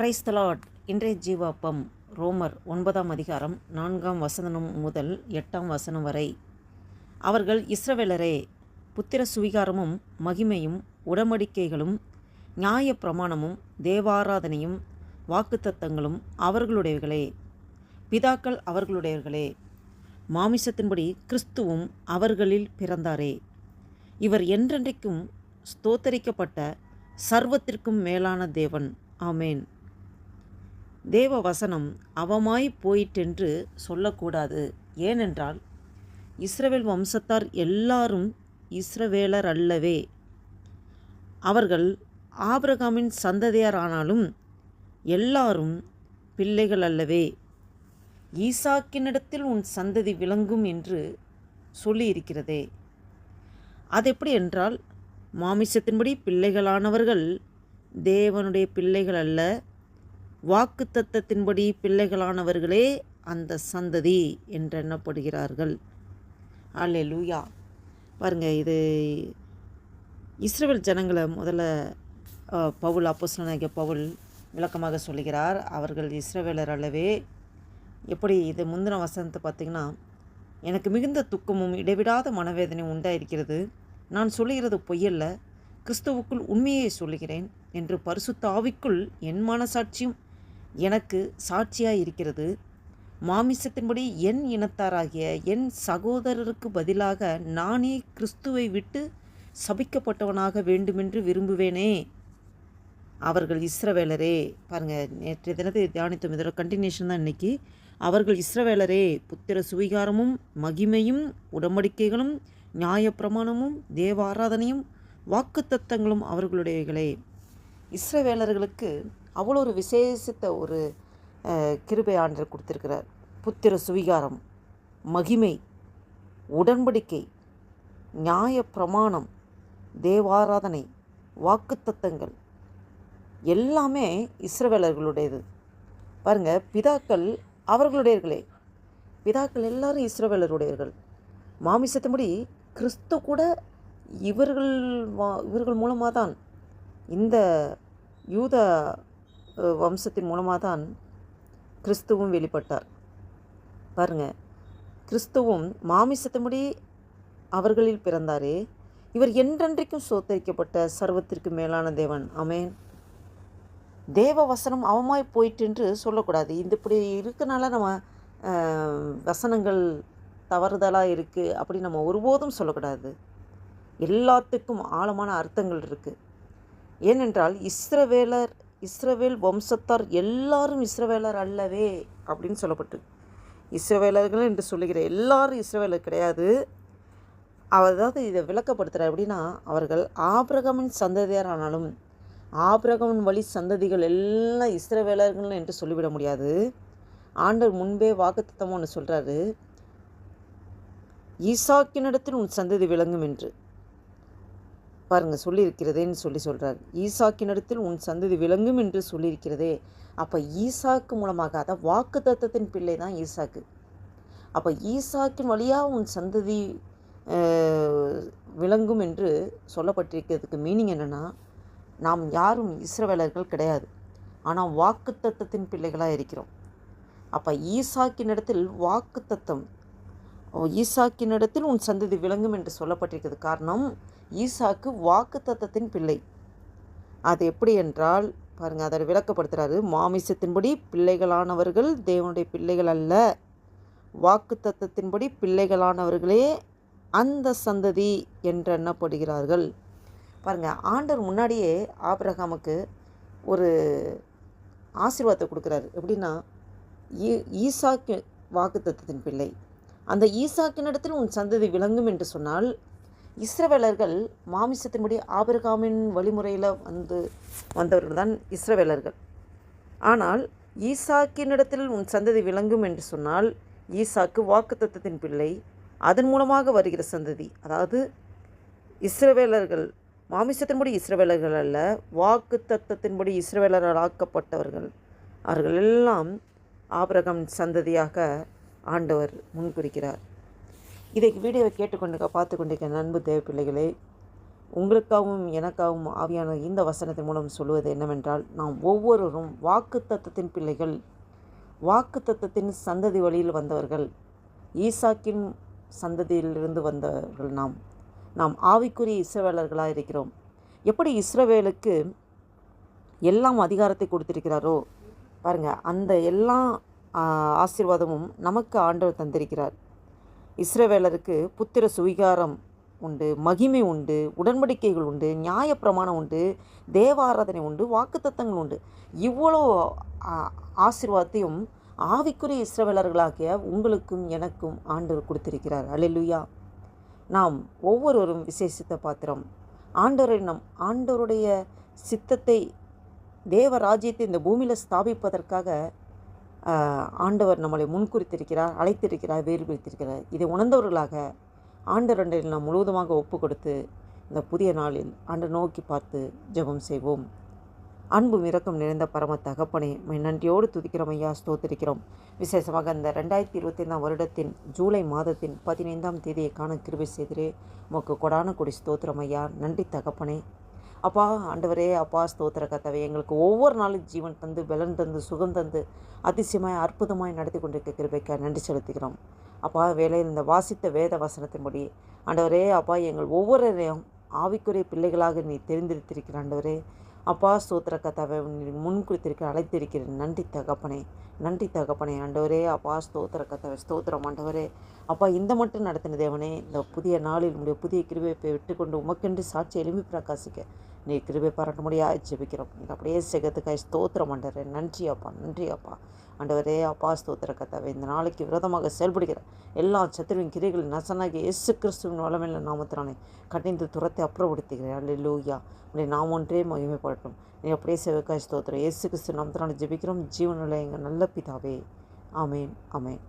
Price தலாட் இன்றைய ஜீவாப்பம் ரோமர் ஒன்பதாம் அதிகாரம் நான்காம் வசனம் முதல் எட்டாம் வசனம் வரை. அவர்கள் இஸ்ரவேலரே புத்திர சுவிகாரமும் மகிமையும் உடமடிக்கைகளும் நியாய பிரமாணமும் தேவாராதனையும் வாக்குத்தத்தங்களும் அவர்களுடையவர்களே பிதாக்கள் அவர்களுடையவர்களே மாமிசத்தின்படி கிறிஸ்துவும் அவர்களில் பிறந்தாரே. இவர் என்றென்றைக்கும் ஸ்தோத்தரிக்கப்பட்ட சர்வத்திற்கும் மேலான தேவன். ஆமேன். தேவ வசனம் அவமாய் போயிட்டென்று சொல்லக்கூடாது. ஏனென்றால் இஸ்ரவேல் வம்சத்தார் எல்லாரும் இஸ்ரவேலர் அல்லவே. அவர்கள் ஆபிரகாமின் சந்ததியாரானாலும் எல்லாரும் பிள்ளைகள் அல்லவே. ஈசாக்கினிடத்தில் உன் சந்ததி விளங்கும் என்று சொல்லியிருக்கிறதே. அது எப்படி என்றால் மாமிசத்தின்படி பிள்ளைகளானவர்கள் தேவனுடைய பிள்ளைகள் அல்ல வாக்கு தத்தத்தின்படி பிள்ளைகளானவர்களே அந்த சந்ததி என்றெண்ணப்படுகிறார்கள் அல்லே லூயா பாருங்க இது இஸ்ரேல் ஜனங்களை முதல்ல பவுல் அப்போசனாகிய பவுல் விளக்கமாக சொல்லுகிறார். அவர்கள் இஸ்ரவேலர் அளவே எப்படி இது முந்தின வசனத்தை பார்த்திங்கன்னா எனக்கு மிகுந்த துக்கமும் இடைவிடாத மனவேதனை உண்டாயிருக்கிறது. நான் சொல்லுகிறது பொய்யல்ல. கிறிஸ்துவுக்குள் உண்மையை சொல்லுகிறேன் என்று பரிசுத்த ஆவிக்குள் என் மனசாட்சியும் எனக்கு சாட்சியாக இருக்கிறது. மாமிசத்தின்படி என் இனத்தாராகிய என் சகோதரருக்கு பதிலாக நானே கிறிஸ்துவை விட்டு சபிக்கப்பட்டவனாக வேண்டுமென்று விரும்புவேனே. அவர்கள் இஸ்ரவேலரே. பாருங்கள் நேற்றைய தினத்தை தியானித்தோம் இதோட கண்டினியூஷன் தான் இன்றைக்கி அவர்கள் இஸ்ரவேலரே புத்திர சுவிகாரமும் மகிமையும் உடம்படிக்கைகளும் நியாயப்பிரமாணமும் தேவ ஆராதனையும் வாக்குத்தத்தங்களும் அவர்களுடையவைகளே. இஸ்ரவேலர்களுக்கு அவ்வளோ ஒரு விசேஷித்த ஒரு கிருபை ஆண்டர் கொடுத்துருக்கிறார். புத்திர சுவிகாரம் மகிமை உடன்படிக்கை நியாயப்பிரமாணம் தேவாராதனை வாக்குத்தத்தங்கள் எல்லாமே இஸ்ரவேலர்களுடையது. பாருங்க பிதாக்கள் அவர்களுடையர்களே. பிதாக்கள் எல்லாரும் இஸ்ரவேலருடையர்கள். மாமிசத்தபடி கிறிஸ்து கூட இவர்கள் வா- இவர்கள் மூலமாக தான் இந்த யூத வம்சத்தின் மூலமாக தான் கிறிஸ்துவும் வெளிப்பட்டார். பாருங்கள் கிறிஸ்துவும் மாமிசத்தின்படி அவர்களில் பிறந்தாரே. இவர் என்றென்றைக்கும் சோத்தரிக்கப்பட்ட சர்வத்திற்கு மேலான தேவன். அமேன் தேவ வசனம் அவமாய் போயிட்டுன்று சொல்லக்கூடாது. இந்த இப்படி இருக்கனால நம்ம வசனங்கள் தவறுதலாக இருக்குது அப்படி நம்ம ஒருபோதும் சொல்லக்கூடாது. எல்லாத்துக்கும் ஆழமான அர்த்தங்கள் இருக்குது ஏனென்றால் இஸ்ரவேலர் இஸ்ரவேல் வம்சத்தார் எல்லாரும் இஸ்ரவேலர் அல்லவே அப்படின்னு சொல்லப்பட்டு. இஸ்ரவேலர்கள் என்று சொல்லுகிற எல்லாரும் இஸ்ரவேலர் கிடையாது. அவர் அதாவது இதை விளக்கப்படுத்துகிறார் அப்படின்னா அவர்கள் ஆபிரகமின் சந்ததியார் ஆனாலும் ஆபிரகமின் வழி சந்ததிகள் எல்லாம் இஸ்ரவேலர்கள் என்று சொல்லிவிட முடியாது. ஆண்டவர் முன்பே வாக்குத்தத்தம் ஒன்று சொல்கிறாரு ஈசாக்கினிடத்தில் உன் சந்ததி விளங்கும் என்று. பாருங்க சொல்லியிருக்கிறதேன்னு சொல்லி சொல்கிறார் ஈசாக்கினிடத்தில் உன் சந்ததி விளங்கும் என்று சொல்லியிருக்கிறதே. அப்போ ஈசாக்கு மூலமாக அதான் வாக்கு தத்தத்தின் பிள்ளை தான் ஈசாக்கு. அப்போ ஈசாக்கின் வழியாக உன் சந்ததி விளங்கும் என்று சொல்லப்பட்டிருக்கிறதுக்கு மீனிங் என்னென்னா நாம் யாரும் இஸ்ரவேலர்கள் கிடையாது. ஆனால் வாக்கு தத்தத்தின் பிள்ளைகளாக இருக்கிறோம். அப்போ ஈசாக்கினிடத்தில் வாக்கு தத்தம் ஈசாக்கினிடத்தில் உன் சந்ததி விளங்கும் என்று சொல்லப்பட்டிருக்கிறது. காரணம் ஈசாக்கு வாக்கு தத்தத்தின் பிள்ளை. அது எப்படி என்றால் பாருங்கள் அதை விளக்கப்படுத்துகிறாரு மாமிசத்தின்படி பிள்ளைகளானவர்கள் தேவனுடைய பிள்ளைகள் அல்ல. வாக்கு தத்தத்தின்படி பிள்ளைகளானவர்களே அந்த சந்ததி என்று எண்ணப்படுகிறார்கள். பாருங்கள் ஆண்டவர் முன்னாடியே ஆபிரகாமுக்கு ஒரு ஆசீர்வாதத்தை கொடுக்குறாரு. எப்படின்னா ஈ ஈசாக்கு வாக்குத்தத்தின் பிள்ளை. அந்த ஈசாக்கினிடத்தில் உன் சந்ததி விளங்கும் என்று சொன்னால் இஸ்ரவேலர்கள் மாமிசத்தின்படி ஆபிரகாமின் வழிமுறையில் வந்து வந்தவர்கள் தான் இஸ்ரவேலர்கள். ஆனால் ஈசாக்கினிடத்தில் உன் சந்ததி விளங்கும் என்று சொன்னால் ஈசாக்கு வாக்குத்தத்தத்தின் பிள்ளை அதன் மூலமாக வருகிற சந்ததி. அதாவது இஸ்ரவேலர்கள் மாமிசத்தின்படி இஸ்ரவேலர்கள் அல்ல வாக்கு தத்தத்தின்படி இஸ்ரவேலராக்கப்பட்டவர்கள் அவர்கள் எல்லாம் ஆபிரகம் சந்ததியாக ஆண்டவர் முன்குறிக்கிறார். இதை வீடியோவை கேட்டுக்கொண்டு பார்த்து கொண்டிருக்கிற நண்பு தேவ பிள்ளைகளே உங்களுக்காகவும் எனக்காகவும் ஆவியான இந்த வசனத்தின் மூலம் சொல்லுவது என்னவென்றால் நாம் ஒவ்வொருவரும் வாக்கு தத்தத்தின் பிள்ளைகள் வாக்கு தத்தத்தின் சந்ததி வழியில் வந்தவர்கள் ஈசாக்கின் சந்ததியிலிருந்து வந்தவர்கள் நாம். நாம் ஆவிக்குரிய இஸ்ரவேலர்களாக இருக்கிறோம். எப்படி இஸ்ரவேலுக்கு எல்லாம் அதிகாரத்தை கொடுத்திருக்கிறாரோ பாருங்க அந்த எல்லாம் ஆசீர்வாதமும் நமக்கு ஆண்டவர் தந்திருக்கிறார். இஸ்ரவேலருக்கு புத்திர சுவிகாரம் உண்டு மகிமை உண்டு உடன்படிக்கைகள் உண்டு நியாயப்பிரமாணம் உண்டு தேவாராதனை உண்டு வாக்குத்தத்தங்கள் உண்டு. இவ்வளோ ஆ, ஆசீர்வாதத்தையும் ஆவிக்குரிய இஸ்ரவேலர்களாகிய உங்களுக்கும் எனக்கும் ஆண்டவர் கொடுத்திருக்கிறார். அல்லேலூயா நாம் ஒவ்வொருவரும் விசேஷித்த பாத்திரம். ஆண்டவரை நம் ஆண்டவருடைய சித்தத்தை தேவ ராஜ்யத்தை இந்த பூமியில் ஸ்தாபிப்பதற்காக ஆண்டவர் நம்மளை முன்குறித்திருக்கிறார் அழைத்திருக்கிறார் வேறு பிரித்திருக்கிறார் இதை உணர்ந்தவர்களாக ஆண்டவரில் நாம் முழுவதுமாக ஒப்பு கொடுத்து இந்த புதிய நாளில் ஆண்டு நோக்கி பார்த்து ஜெபம் செய்வோம். அன்பும் இரக்கம் நிறைந்த பரம தகப்பனே நன்றியோடு துதிக்கிறோம் ஐயா ஸ்தோத்திருக்கிறோம். விசேஷமாக இந்த ரெண்டாயிரத்தி இருபத்தைந்தாம் வருடத்தின் ஜூலை மாதத்தின் பதினைந்தாம் தேதியை காண கிருபை செய்திரே. உமக்கு கொடான கொடி ஸ்தோத்திரம் ஐயா. நன்றி தகப்பனே. அப்பா ஆண்டவரே அப்பா ஸ்தோத்திர கத்தவை எங்களுக்கு ஒவ்வொரு நாளும் ஜீவன் தந்து பலன் தந்து சுகம் தந்து அதிசயமாய் அற்புதமாய் நடத்தி கொண்டிருக்க கிருபைக்காக நன்றி செலுத்துகிறோம். அப்பா வேலையில் இந்த வாசித்த வேத வசனத்தின்படி ஆண்டவரே அப்பா எங்கள் ஒவ்வொருவரையும் ஆவிக்குரிய பிள்ளைகளாக நீ தெரிந்திருத்திருக்கிற ஆண்டவரே. அப்பா ஸ்தோத்திர கத்தாவை நீ முன் குறித்திருக்க அழைத்திருக்கிறேன் நன்றி தகப்பனே நன்றி தகப்பனே ஆண்டவரே அப்பா ஸ்தோத்திர கத்தாவை ஸ்தோத்திரம் ஆண்டவரே. அப்பா இந்த மட்டும் நடத்தின தேவனே இந்த புதிய நாளில் உடைய புதிய கிருபை விட்டுக்கொண்டு உமக்கென்று சாட்சி எழுப்பி பிரகாசிக்க நீ கிருபை பாராட்ட முடியாது ஜெபிக்கிறோம். நீ அப்படியே செகத்துக்காய் ஸ்தோத்திரம் ஆண்டவரே நன்றி அப்பா நன்றி அப்பா. ஆண்டவரே அப்பா ஸ்தோத்திர கத்தாவை இந்த நாளைக்கு விரதமாக செயல்படுகிற எல்லா சத்துருவின் கிரைகள் நசனாகி இயேசு கிறிஸ்துவின் வளமையில் நாமத்தினானே கடிந்து துரத்தை அப்புறப்படுத்துகிறேன். அல்லேலூயா உடைய நாம் ஒன்றே மகிமைப்படட்டும் நீ அப்படியே செவக்காய் ஸ்தோத்திரம். இயேசு கிறிஸ்து நாமத்தினால ஜெபிக்கிறோம். ஜீவனுள்ள எங்கள் நல்ல பிதாவே. ஆமேன் ஆமேன்.